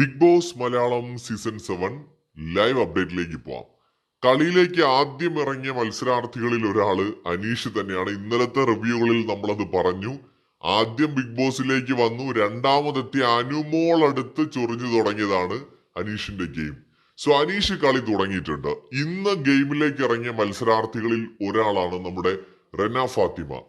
Big boss Malayalam season seven live അപ്ഡേറ്റിലേക്ക് പോവാം. കളിയിലേക്ക് ആദ്യം ഇറങ്ങിയ മത്സരാർത്ഥികളിൽ ഒരാൾ അനീഷ് തന്നെയാണ്. ഇന്നലത്തെ റിവ്യൂകളിൽ നമ്മളത് പറഞ്ഞു. ആദ്യം ബിഗ് ബോസിലേക്ക് വന്നു. രണ്ടാമതെത്തിയ അനുമോൾ അടുത്ത് ചൊറിഞ്ഞു തുടങ്ങിയതാണ് അനീഷിന്റെ ഗെയിം. സോ അനീഷ് കളി തുടങ്ങിയിട്ടുണ്ട്. ഇന്ന് ഗെയിമിലേക്ക് ഇറങ്ങിയ മത്സരാർത്ഥികളിൽ ഒരാളാണ് നമ്മുടെ റെന ഫാത്തിമ.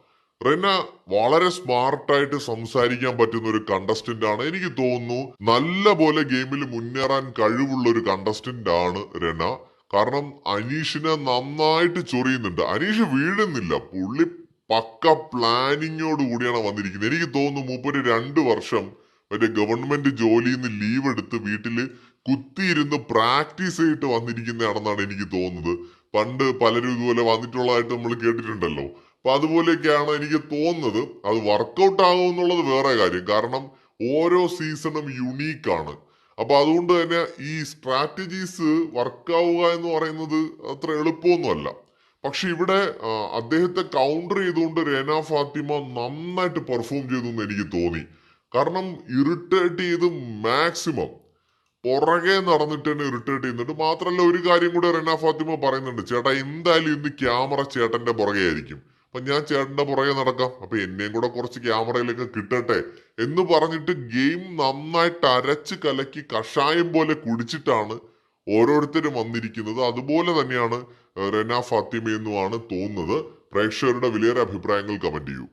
റെന വളരെ സ്മാർട്ടായിട്ട് സംസാരിക്കാൻ പറ്റുന്ന ഒരു കണ്ടസ്റ്റന്റ് ആണ്. എനിക്ക് തോന്നുന്നു നല്ല പോലെ ഗെയിമിൽ മുന്നേറാൻ കഴിവുള്ള ഒരു കണ്ടസ്റ്റന്റ് ആണ് റെന. കാരണം അനീഷിനെ നന്നായിട്ട് ചൊറിയുന്നുണ്ട്. അനീഷ് വീഴുന്നില്ല. പുള്ളി പക്ക പ്ലാനിങ്ങോട് കൂടിയാണ് വന്നിരിക്കുന്നത്. എനിക്ക് തോന്നുന്നു മൂപ്പര് രണ്ട് വർഷം മറ്റേ ഗവൺമെന്റ് ജോലിയിൽ നിന്ന് ലീവ് എടുത്ത് വീട്ടിൽ കുത്തിയിരുന്ന് പ്രാക്ടീസ് ചെയ്തിട്ട് വന്നിരിക്കുന്നതാണെന്നാണ് എനിക്ക് തോന്നുന്നത്. പണ്ട് പലരും ഇതുപോലെ വന്നിട്ടുള്ളതായിട്ട് നമ്മൾ കേട്ടിട്ടുണ്ടല്ലോ. അപ്പൊ അതുപോലെയൊക്കെയാണ് എനിക്ക് തോന്നുന്നത്. അത് വർക്കൗട്ട് ആകുമെന്നുള്ളത് വേറെ കാര്യം. കാരണം ഓരോ സീസണും യുണീക്കാണ് അപ്പൊ അതുകൊണ്ട് തന്നെ ഈ സ്ട്രാറ്റജീസ് വർക്കാവുക എന്ന് പറയുന്നത് അത്ര എളുപ്പമൊന്നുമല്ല. പക്ഷെ ഇവിടെ അദ്ദേഹത്തെ കൗണ്ടർ ചെയ്തുകൊണ്ട് രേന ഫാത്തിമ നന്നായിട്ട് പെർഫോം ചെയ്തു എന്ന് എനിക്ക് തോന്നി. കാരണം ഇറിറ്റേറ്റ് ചെയ്ത് മാക്സിമം പുറകെ നടന്നിട്ട് തന്നെ ഇറിറ്റേറ്റ് ചെയ്യുന്നുണ്ട്. മാത്രമല്ല ഒരു കാര്യം കൂടെ റെന ഫാത്തിമ പറയുന്നുണ്ട്. ചേട്ടാ എന്തായാലും ഇന്ന് ക്യാമറ ചേട്ടന്റെ പുറകെ ആയിരിക്കും അപ്പൊ ഞാൻ ചേട്ടന്റെ പുറകെ നടക്കാം. അപ്പൊ എന്നെയും കൂടെ കുറച്ച് ക്യാമറയിലേക്ക് കിട്ടട്ടെ എന്ന് പറഞ്ഞിട്ട് ഗെയിം നന്നായിട്ട് അരച്ച് കലക്കി കഷായം പോലെ കുടിച്ചിട്ടാണ് ഓരോരുത്തരും വന്നിരിക്കുന്നത്. അതുപോലെ തന്നെയാണ് റെന ഫാത്തിമ എന്നുമാണ് തോന്നുന്നത്. പ്രേക്ഷകരുടെ വിലയേറെ അഭിപ്രായങ്ങൾ കമന്റ് ചെയ്യൂ.